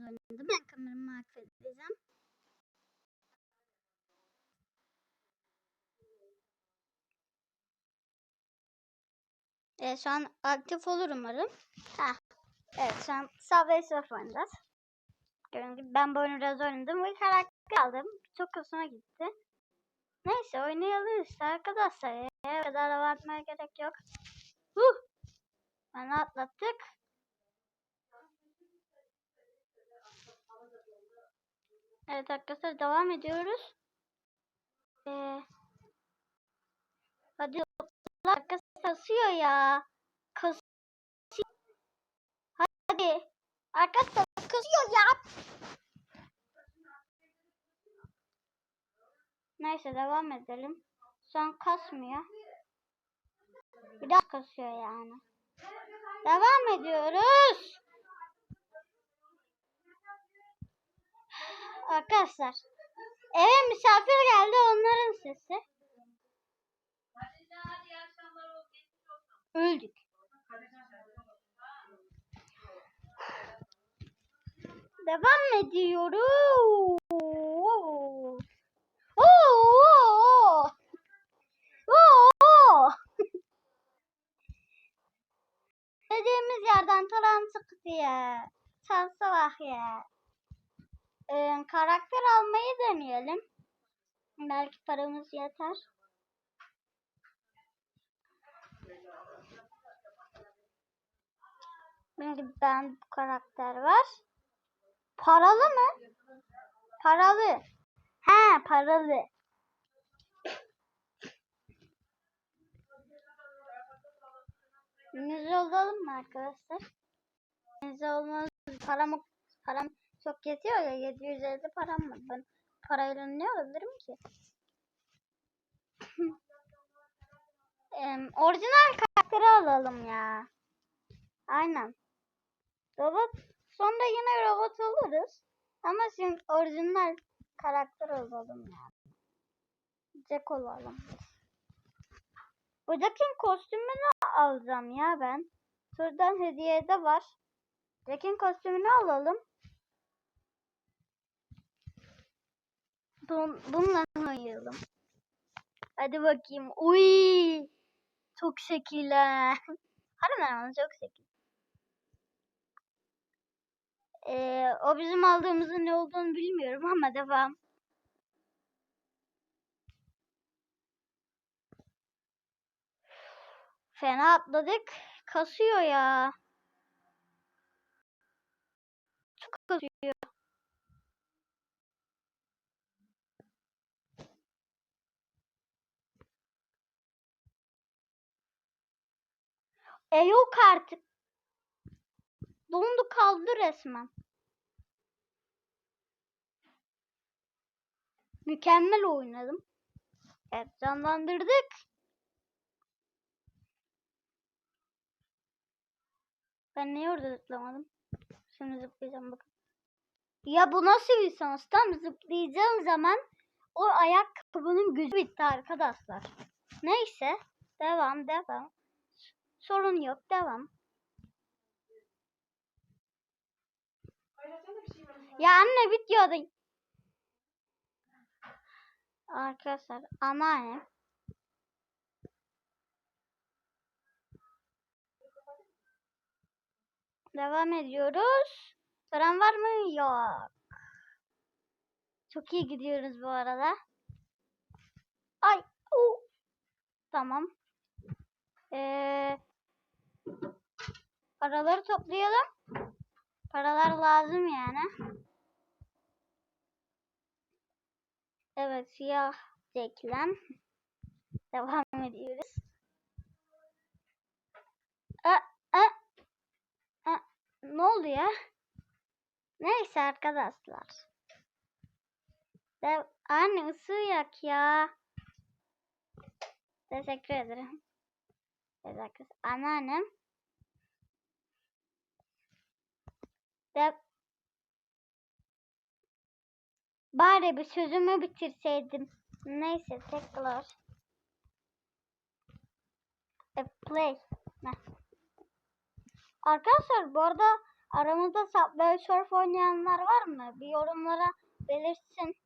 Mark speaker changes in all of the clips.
Speaker 1: biraz oynadım. Ben kameramı aktif edeceğim. Evet şu an aktif olur umarım. Heh. Evet şu an Subway Surf oynayacağız. Gördüğünüz gibi ben bu oyunu biraz oynadım ve karakter aldım. Çok hoşuma gitti. Neyse oynayalım işte arkadaşlar. Ya. O kadar abartmaya gerek yok. Huh! Ben atlattık. Evet arkadaşlar devam ediyoruz. Ee, hadi arkadaşlar kasıyor ya. Kasıyor. Hadi. Arkadaşlar kasıyor ya. Neyse devam edelim. An kasmıyor. Biraz kasıyor yani. Devam ediyoruz. Arkadaşlar. Eve misafir geldi onların sesi. Öldük. Devam ediyoruz. Oo. Oo. Dediğimiz yerden taran çıktı ya. Şansa bak ya. Ee, karakter almayı deneyelim. Belki paramız yeter. Benim ben bu karakter var. Paralı mı? Paralı. He paralı. Yüz olalım mı arkadaşlar? Yüz olmaz. Param, param çok yetiyor ya. 750 param var. Ben parayla ne alabilirim ki? Em, orijinal karakteri alalım ya. Aynen. Robot sonra yine robot oluruz. Ama şimdi orijinal karakter olalım yani. Jack olalım. Bu Jack'in kostümünü alacağım ya ben. Şuradan hediye de var. Jack'in kostümünü alalım. Bun, bununla oynayalım. Hadi bakayım. Uy! Çok şekil ha. Harbiden ama çok şekil. Ee, o bizim aldığımızın ne olduğunu bilmiyorum ama devam. Fena atladık. Kasıyor ya. Çok kasıyor. E yok artık. Dondu kaldı resmen. Mükemmel oynadım. Evet canlandırdık. Ben niye orada zıplamadım? Şimdi zıplayacağım bakın. Ya bu nasıl bir şans? Tam zıplayacağım zaman o ayakkabının gücü bitti arkadaşlar. Neyse. Devam devam. Sorun yok devam. Ya anne videoda. Arkadaşlar anneannem. Devam ediyoruz. Soran var mı? Yok. Çok iyi gidiyoruz bu arada. Ay. Oh. Tamam. Ee, paraları toplayalım. Paralar lazım yani. Evet siyah reklam. Devam ediyoruz. A, a, a, ne oldu ya? Neyse arkadaşlar. De Anne ısığı yak ya. Teşekkür ederim. Evet arkadaşlar. Anneannem. De Bari bir sözümü bitirseydim. Neyse tekrar. E, play. Arkadaşlar bu arada Aramızda Subway Surf oynayanlar var mı? Bir yorumlara belirtsin.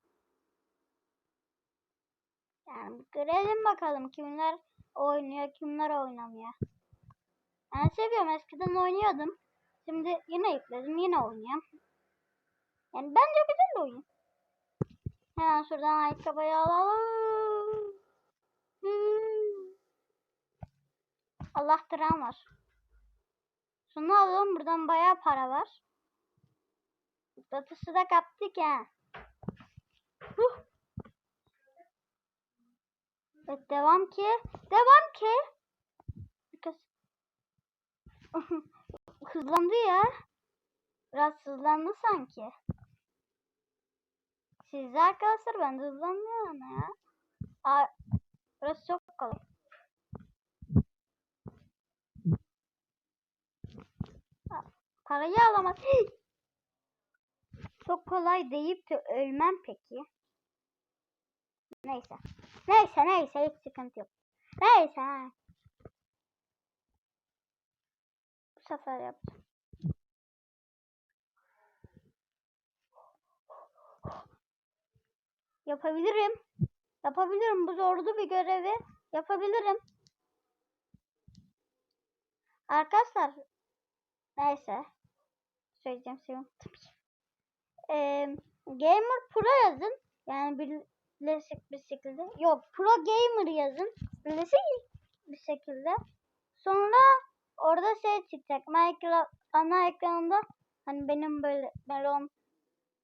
Speaker 1: Yani görelim bakalım kimler oynuyor, kimler oynamıyor. Ben seviyorum. Eskiden oynuyordum. Şimdi yine yükledim. Yine oynuyorum. Yani bence güzel oyun. Hemen şuradan ayakkabıyı alalım. Hmm. Allah tıran var. Şunu alalım. Buradan bayağı para var. Batısı da kaptık ya. Huh. Evet devam ki. Devam ki. Hızlandı ya. Biraz hızlandı sanki. Sizde arkadaşlar ben de hızlanmıyorum ya. Aa, burası çok. Aa, Parayı alamaz. Çok kolay deyip de ölmem peki. Neyse. Neyse neyse hiç sıkıntı yok. Neyse. ha. Bu sefer yapacağım. Yapabilirim. Yapabilirim. Bu zorlu bir görevi yapabilirim. Arkadaşlar neyse söyleyeceğim şey unuttum. Ee, Gamer Pro yazın. Yani birleşik bir şekilde. Yok Pro Gamer yazın. Birleşik bir şekilde. Sonra orada şey çıkacak. Minecraft ana ekranında hani benim böyle melon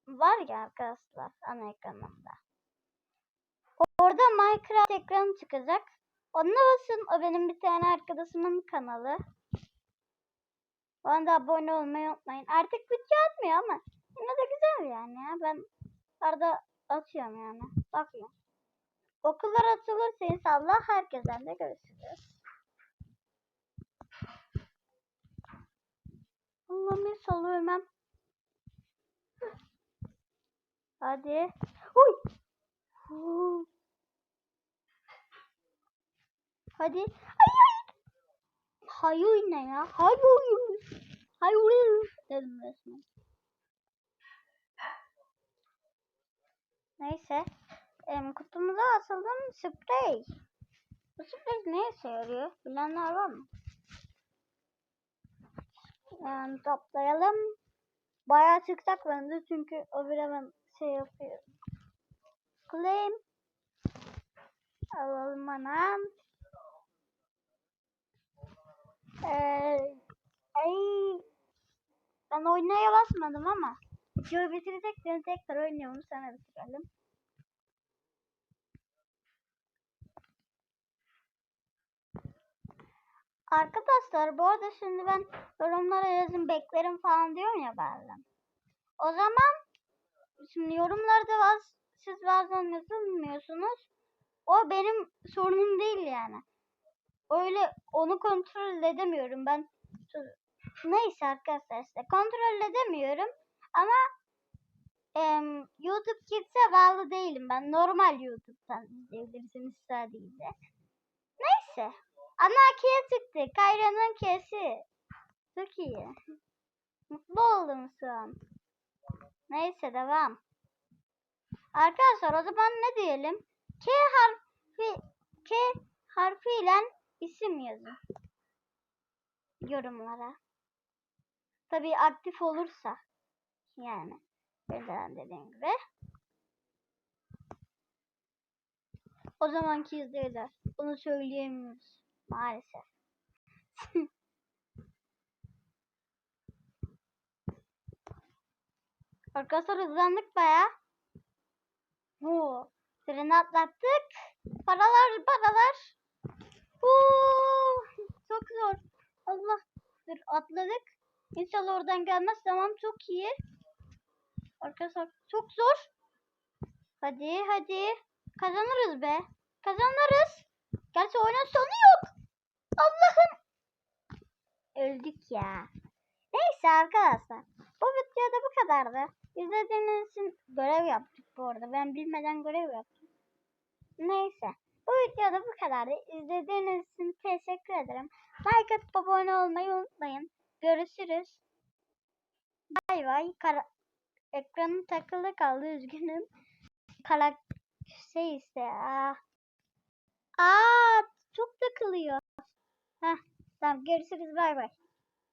Speaker 1: var ya arkadaşlar ana ekranımda. Orada Minecraft ekranı çıkacak. Ona basın. O benim bir tane arkadaşımın kanalı. Bana da abone olmayı unutmayın. Artık video atmıyor ama yine de güzel yani ya. Ben arada atıyorum yani. Bakıyorum. Okullar açılırsa inşallah herkesten de görüşürüz. Allah'ım inşallah ölmem. Hadi. Huu. Hadi. Ay ay. Hayır ne ya? Hayır. Hayır. Dedim resmen. Neyse. Em, kutumuza asıldım sprey. Bu sprey ne işe yarıyor? Bilenler var mı? Yani toplayalım. Bayağı çıksak bence çünkü o bir hemen şey yapıyor. Claim. Alalım anam. Ee, ay, ben oynaya basmadım ama videoyu bitirecek ben tekrar oynuyorum sana bitirelim. Arkadaşlar bu arada şimdi ben yorumlara yazın beklerim falan diyorum ya bazen. O zaman şimdi yorumlarda baz, siz bazen yazılmıyorsunuz. O benim sorunum değil yani. Öyle onu kontrol edemiyorum ben. Neyse arkadaşlar işte kontrol edemiyorum. Ama em, YouTube Kids'e bağlı değilim ben. Normal YouTube'dan izleyebilirsiniz sadece. Neyse. Ana Kia çıktı. Kayra'nın kesi. Çok iyi. Mutlu oldum şu an. Neyse devam. Arkadaşlar o zaman ne diyelim? K harfi K harfiyle isim yazın. Yorumlara. Tabii aktif olursa. Yani. Önceden dediğim gibi. O zamanki izleyiciler. Bunu söyleyemiyoruz. Maalesef. Arkadaşlar hızlandık baya. Oo, treni atlattık. Paralar paralar. Oo, çok zor. Allah. Dur atladık. İnşallah oradan gelmez. Tamam çok iyi. Arkadaşlar çok zor. Hadi hadi. Kazanırız be. Kazanırız. Gerçi oyunun sonu yok. Allah'ım. Öldük ya. Neyse arkadaşlar. Bu videoda bu kadardı. İzlediğiniz için görev yaptık bu arada. Ben bilmeden görev yaptım. Neyse. Bu videoda bu kadardı. İzlediğiniz için teşekkür ederim. Like atıp abone olmayı unutmayın. Görüşürüz. Bay bay. Kara... Ekranı takılı kaldı üzgünüm. Karak şey işte. Aa. Aa çok takılıyor. Heh, tamam görüşürüz bay bay.